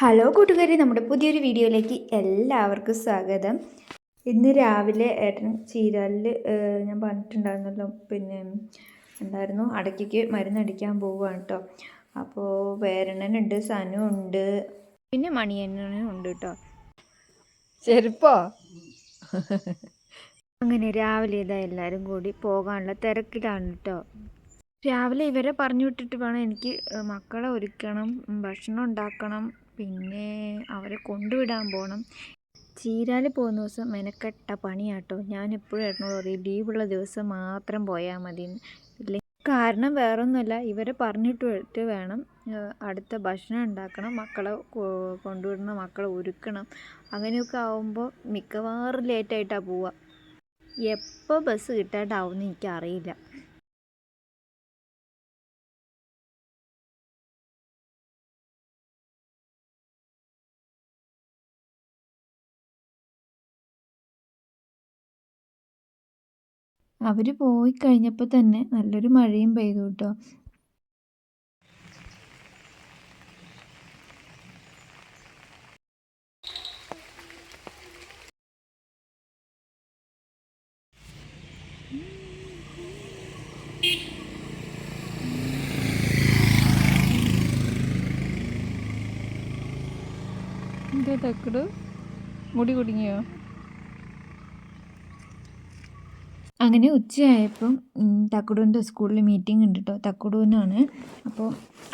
Hello കൂട്ടുകാരി നമ്മുടെ പുതിയൊരു വീഡിയോയിലേക്ക് എല്ലാവർക്കും സ്വാഗതം. ഇന്ന് രാവിലെ ഏട്ടൻ ചീരാലിൽ ഞാൻ പറഞ്ഞിട്ടുണ്ടായിരുന്നല്ലോ പിന്നെ എന്തായിരുന്നു അടയ്ക്കയ്ക്ക് മരുന്നടിക്കാൻ പോവുകയാണ് കേട്ടോ അപ്പോൾ വേരണനുണ്ട് സനു ഉണ്ട് പിന്നെ മണിയണ്ണനും ഉണ്ട് കേട്ടോ ചെരുപ്പോ? അങ്ങനെ രാവിലെ ഇതാ എല്ലാവരും കൂടി പോകാനുള്ള തിരക്കിലാണ് കേട്ടോ രാവിലെ ഇവരെ പറഞ്ഞു വിട്ടിട്ട് വേണം എനിക്ക് മക്കളെ ഒരുക്കണം ഭക്ഷണം ഉണ്ടാക്കണം പിന്നെ അവരെ കൊണ്ടുവിടാൻ പോകണം ചീരാൽ പോകുന്ന ദിവസം മെനക്കെട്ട പണിയാട്ടോ. ഞാൻ എപ്പോഴും ഏട്ടനോട് പറയും ലീവുള്ള ദിവസം മാത്രം പോയാൽ മതി. കാരണം വേറൊന്നുമല്ല ഇവരെ പറഞ്ഞിട്ട് വേണം. അടുത്ത ഭക്ഷണം ഉണ്ടാക്കണം മക്കളെ കൊണ്ടുവിടണം മക്കളെ ഒരുക്കണം. അങ്ങനെയൊക്കെ ആവുമ്പോൾ മിക്കവാറും ലേറ്റായിട്ടാണ് പോവുക എപ്പോൾ ബസ് കിട്ടാണ്ടാവുമെന്ന് എനിക്കറിയില്ല. അവർ പോയി കഴിഞ്ഞപ്പോൾ തന്നെ നല്ലൊരു മഴയും പെയ്തു കേട്ടോ എന്തേ തക്കട്? മുടി കുടുങ്ങിയോ? അങ്ങനെ ഉച്ചയായപ്പം തക്കുടുവിന്റെ സ്കൂളിൽ മീറ്റിംഗ് ഉണ്ട് കേട്ടോ തക്കുടുവിനാണ്. അപ്പോൾ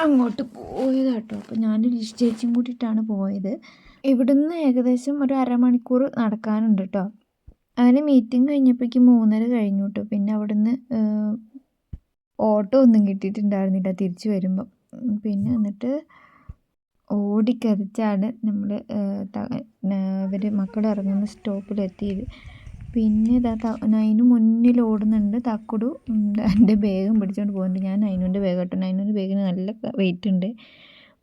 അങ്ങോട്ട് പോയതാ കേട്ടോ അപ്പോൾ ഞാനും ലിഷ് ചേച്ചിയും കൂട്ടിയിട്ടാണ് പോയത്. ഇവിടുന്ന് ഏകദേശം ഒരു അരമണിക്കൂർ നടക്കാനുണ്ട് കേട്ടോ അങ്ങനെ മീറ്റിംഗ് കഴിഞ്ഞപ്പോഴേക്കും മൂന്നര കഴിഞ്ഞു കേട്ടോ പിന്നെ അവിടുന്ന് ഓട്ടോ ഒന്നും കിട്ടിയിട്ടുണ്ടായിരുന്നില്ല തിരിച്ചു വരുമ്പം. പിന്നെ എന്നിട്ട് ഓടിക്കതിച്ചാണ് നമ്മൾ ഇവർ മക്കൾ ഇറങ്ങുന്ന സ്റ്റോപ്പിലെത്തിയത്. പിന്നെ ഇതാ നൈനു മുന്നിൽ ഓടുന്നുണ്ട്. തക്കുടു എന്റെ ബാഗും പിടിച്ചുകൊണ്ട് പോകുന്നുണ്ട്. ഞാൻ നൈനുവിന്റെ ബാഗ് കേട്ടോ നൈനുവിന്റെ ബാഗിന് നല്ല വെയിറ്റ് ഉണ്ട്.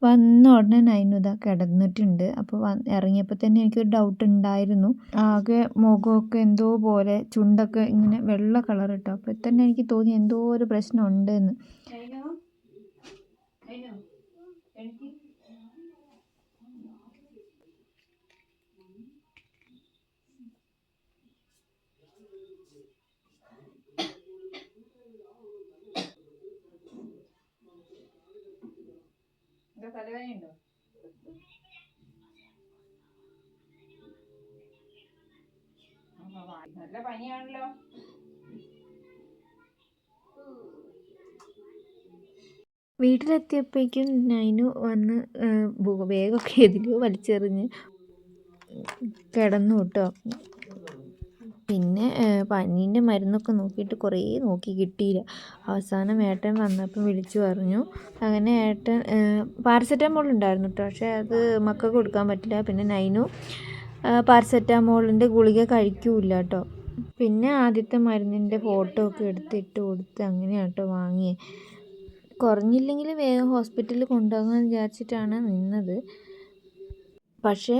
വന്ന ഉടനെ നൈനു ഇതാ കിടന്നിട്ടുണ്ട്. അപ്പോൾ ഇറങ്ങിയപ്പോൾ തന്നെ എനിക്കൊരു ഡൗട്ട് ഉണ്ടായിരുന്നു. ആകെ മുഖമൊക്കെ എന്തോ പോലെ ചുണ്ടൊക്കെ ഇങ്ങനെ വെള്ള കളർ ഇട്ടോ. അപ്പോൾ തന്നെ എനിക്ക് തോന്നി എന്തോ ഒരു പ്രശ്നം ഉണ്ടെന്ന് നല്ല പനിയാണല്ലോ. വീട്ടിലെത്തിയപ്പോഴേക്കും നൈനു വന്ന് വേഗമൊക്കെ എതിലോ വലിച്ചെറിഞ്ഞ് കിടന്നു കേട്ടോ. പിന്നെ പനീന്റെ മരുന്നൊക്കെ നോക്കിയിട്ട് കുറേ നോക്കി കിട്ടിയില്ല. അവസാനം ഏട്ടൻ വന്നപ്പം വിളിച്ചു പറഞ്ഞു. അങ്ങനെ ഏട്ടൻ പാരസെറ്റാമോൾ ഉണ്ടായിരുന്നു കേട്ടോ പക്ഷേ അത് മക്കൾക്ക് കൊടുക്കാൻ പറ്റില്ല. പിന്നെ നൈനു പാരസെറ്റാമോളിന്റെ ഗുളിക കഴിക്കൂല കേട്ടോ. പിന്നെ ആദ്യത്തെ മരുന്നിന്റെ ഫോട്ടോ ഒക്കെ എടുത്തിട്ട് കൊടുത്ത് അങ്ങനെയാണ് കേട്ടോ വാങ്ങിയത് കുറഞ്ഞില്ലെങ്കിൽ വേഗം ഹോസ്പിറ്റലിൽ കൊണ്ടുപോകാമെന്ന് വിചാരിച്ചിട്ടാണ് നിന്നത്. പക്ഷേ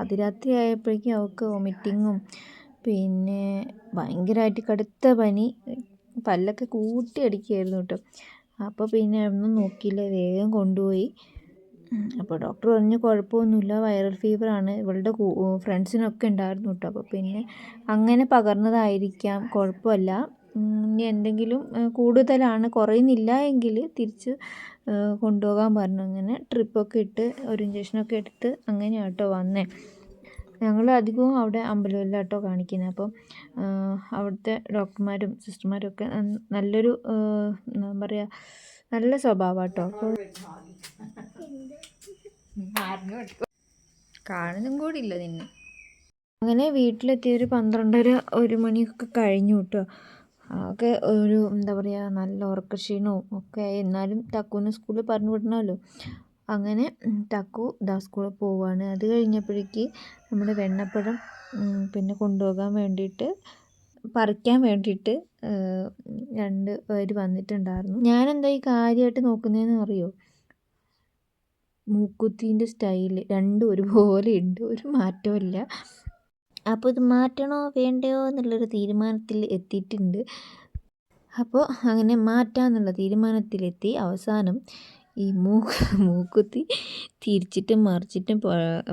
അതിരാത്രി ആയപ്പോഴേക്കും അവൾക്ക് വൊമിറ്റിങ്ങും പിന്നെ ഭയങ്കരമായിട്ട് കടുത്ത പനി പല്ലൊക്കെ കൂട്ടി അടിക്കുകയായിരുന്നു കേട്ടോ. അപ്പോൾ പിന്നെ ഒന്നും നോക്കിയില്ല വേഗം കൊണ്ടുപോയി. അപ്പോൾ ഡോക്ടർ പറഞ്ഞു കുഴപ്പമൊന്നുമില്ല വൈറൽ ഫീവറാണ് ഇവളുടെ ഫ്രണ്ട്സിനൊക്കെ ഉണ്ടായിരുന്നു കേട്ടോ അപ്പോൾ പിന്നെ അങ്ങനെ പകർന്നതായിരിക്കാം. കുഴപ്പമില്ല. ഇനി എന്തെങ്കിലും കൂടുതലാണ്. കുറയുന്നില്ല എങ്കിൽ തിരിച്ച് കൊണ്ടുപോകാൻ പറഞ്ഞു. അങ്ങനെ ട്രിപ്പൊക്കെ ഇട്ട് ഒരു ഇഞ്ചക്ഷനൊക്കെ എടുത്ത് അങ്ങനെയാണ് കേട്ടോ വന്നേ. ഞങ്ങൾ അധികവും അവിടെ അമ്പലമില്ല കേട്ടോ കാണിക്കുന്നത് അപ്പം അവിടുത്തെ ഡോക്ടർമാരും സിസ്റ്റർമാരും ഒക്കെ നല്ലൊരു എന്താ പറയുക നല്ല സ്വഭാവം കേട്ടോ അപ്പോൾ കാണുന്നും കൂടി ഇല്ല നിന്നെ. അങ്ങനെ വീട്ടിലെത്തിയ ഒരു പന്ത്രണ്ടര ഒരു മണിയൊക്കെ കഴിഞ്ഞു കേട്ടോ ഒക്കെ ഒരു എന്താ പറയുക നല്ല ഉറക്കക്ഷീണവും ഒക്കെ ആയി. എന്നാലും തക്കുവിനെ സ്കൂളിൽ പറഞ്ഞു വിടണമല്ലോ. അങ്ങനെ തക്കു ദാ സ്കൂളിൽ പോവുകയാണ് അത് കഴിഞ്ഞപ്പോഴേക്ക് നമ്മുടെ വെണ്ണപ്പഴം പിന്നെ കൊണ്ടുപോകാൻ വേണ്ടിയിട്ട് പറിക്കാൻ വേണ്ടിയിട്ട് രണ്ട് പേര് വന്നിട്ടുണ്ടായിരുന്നു. ഞാനെന്താ ഈ കാര്യമായിട്ട് നോക്കുന്നതെന്ന് അറിയോ? മൂക്കുത്തീന്റെ സ്റ്റൈൽ രണ്ടും ഒരുപോലെ ഉണ്ട്. ഒരു മാറ്റമില്ല അപ്പോൾ ഇത് മാറ്റണോ വേണ്ടയോ എന്നുള്ളൊരു തീരുമാനത്തിൽ എത്തിയിട്ടുണ്ട്. അപ്പോൾ അങ്ങനെ മാറ്റാമെന്നുള്ള തീരുമാനത്തിലെത്തി. അവസാനം ഈ മൂക്ക് മൂക്കുത്തി തിരിച്ചിട്ടും മറിച്ചിട്ടും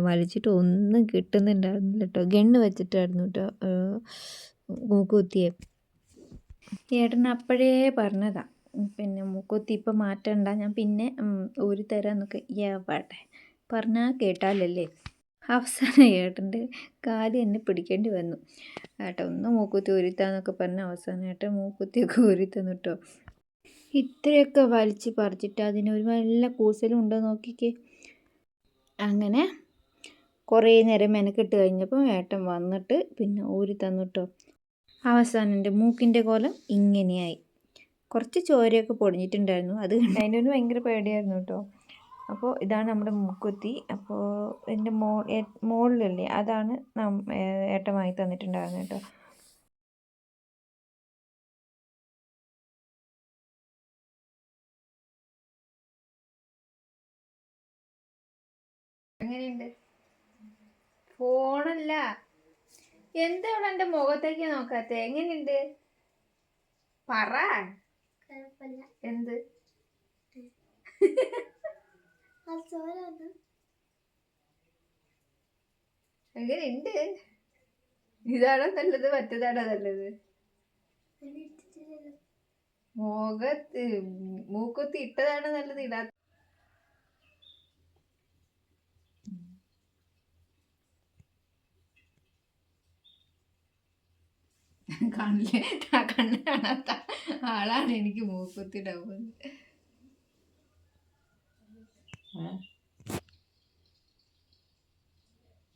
വലിച്ചിട്ടും ഒന്നും കിട്ടുന്നുണ്ടായിരുന്നില്ല കേട്ടോ. ഗണ്ണ് വെച്ചിട്ടായിരുന്നു കേട്ടോ മൂക്കുത്തിയെ. ഏട്ടൻ അപ്പോഴേ പറഞ്ഞതാ. ഉം, പിന്നെ മൂക്കുത്തി ഇപ്പം മാറ്റണ്ട? ഞാൻ പിന്നെ ഊരി തരാമെന്നൊക്കെ എവിടെ? പറഞ്ഞാൽ കേട്ടാലല്ലേ? അവസാനം ഏട്ടന്റെ കാൽ എന്നെ പിടിക്കേണ്ടി വന്നു. ഏട്ടാ ഒന്ന് മൂക്കുത്തി ഉരുത്താന്നൊക്കെ പറഞ്ഞ അവസാനം ഏട്ടൻ മൂക്കുത്തിയൊക്കെ ഉരുത്തുന്നു തന്നു കേട്ടോ ഇത്രയൊക്കെ വലിച്ച് പറിച്ചിട്ട് അതിനൊരു നല്ല കൂസലും ഉണ്ടോ നോക്കിക്കേ. അങ്ങനെ കുറേ നേരം മെനക്കെട്ട് കഴിഞ്ഞപ്പം ഏട്ടൻ വന്നിട്ട് പിന്നെ ഊരി തന്നു കേട്ടോ അവസാനം എന്റെ മൂക്കിന്റെ കോലം ഇങ്ങനെയായി. കുറച്ച് ചോരയൊക്കെ പൊടിഞ്ഞിട്ടുണ്ടായിരുന്നു. അത് അതിനൊരു ഒരു ഭയങ്കര പേടിയായിരുന്നു കേട്ടോ. അപ്പോൾ ഇതാണ് നമ്മുടെ മൂക്കുത്തി. അപ്പോൾ എന്റെ മോ മോളിലല്ലേ അതാണ് ഏട്ടൻ വാങ്ങി തന്നിട്ടുണ്ടായിരുന്നു കേട്ടോ. എങ്ങനെയുണ്ട്? ഫോണല്ല. എന്താ ഇവിടെ എന്റെ മുഖത്തേക്ക് നോക്കാത്ത? എങ്ങനെയുണ്ട്? പറ. എന്ത്? എങ്ങനെയുണ്ട് ഇതാണോ നല്ലത് മറ്റേതാണോ നല്ലത്? മുഖത്ത് മൂക്കുത്തി ഇട്ടതാണോ നല്ലത് ഇടാ കണ്ണിൽ ആ കണ്ണ് കാണാത്ത ആളാണ് എനിക്ക് മൂക്കുത്തി ഇടാൻ പോകുന്നത്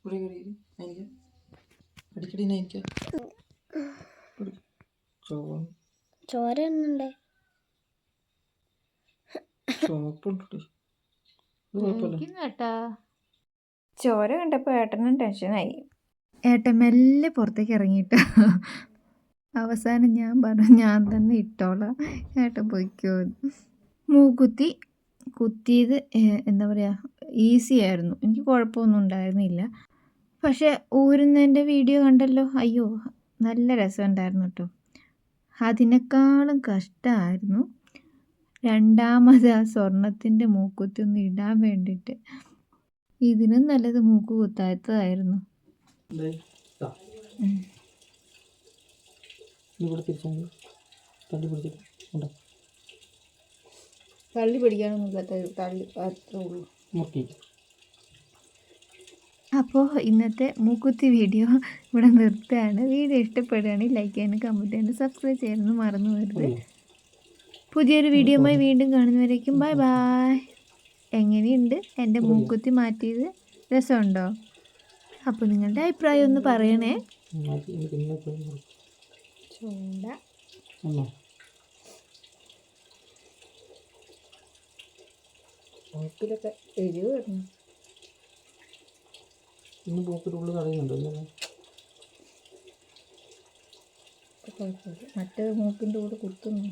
ഇവിടെ കയറി എനിക്ക്. അടിക്കടി എനിക്ക്. ചുവ- ചോര ഒന്നുണ്ടേ ചോര കണ്ടപ്പോൾ ഏട്ടനും ടെൻഷനായി. ഏട്ടൻ മെല്ലെ പുറത്തേക്ക് ഇറങ്ങിയിട്ട് അവസാനം ഞാൻ പറഞ്ഞു ഞാൻ തന്നെ ഇട്ടോളാം. ഏട്ടൻ പൊയ്ക്കോ മൂക്കുത്തി കുത്തിയത് എന്താ പറയുക ഈസി ആയിരുന്നു. എനിക്ക് കുഴപ്പമൊന്നും ഉണ്ടായിരുന്നില്ല. പക്ഷേ ഊരുന്നതിന്റെ വീഡിയോ കണ്ടല്ലോ. അയ്യോ നല്ല രസമുണ്ടായിരുന്നു കേട്ടോ. അതിനേക്കാളും കഷ്ടമായിരുന്നു രണ്ടാമത് ആ സ്വർണത്തിന്റെ മൂക്കുത്തി ഒന്ന് ഇടാൻ വേണ്ടിയിട്ട്. ഇതിനും നല്ലത് മൂക്ക് കുത്താത്തതായിരുന്നു ഇവിടെ തിരിച്ചാൽ തള്ളി പിടിച്ചിട്ട് ഉണ്ടോ? തള്ളി പിടിക്കാനൊന്നുമില്ല തള്ളി അത്രേ ഉള്ളൂ. മുറുക്കി അപ്പോൾ ഇന്നത്തെ മൂക്കുത്തി വീഡിയോ ഇവിടെ നിർത്തുകയാണ്. വീഡിയോ ഇഷ്ടപ്പെടുകയാണെങ്കിൽ ലൈക്ക് ചെയ്യാനും കമന്റ് ചെയ്യാനും സബ്സ്ക്രൈബ് ചെയ്യാനൊന്നും മറന്നു വരുത് പുതിയൊരു വീഡിയോയുമായി വീണ്ടും കാണുന്നവരേക്കും ബൈ ബായ് എങ്ങനെയുണ്ട് എന്റെ മൂക്കുത്തി മാറ്റിയത്? രസമുണ്ടോ? അപ്പോൾ നിങ്ങളുടെ അഭിപ്രായം ഒന്ന് പറയണേ. ഒന്നോ മൂക്കിലൊക്കെ എരിവ് കിടന്നു ഇന്ന് പോക്കിന്റെ ഉള്ളിൽ കളയുന്നുണ്ടോ കുഴപ്പമില്ല. മറ്റേ മൂക്കിന്റെ കൂടെ കുത്തുന്നു.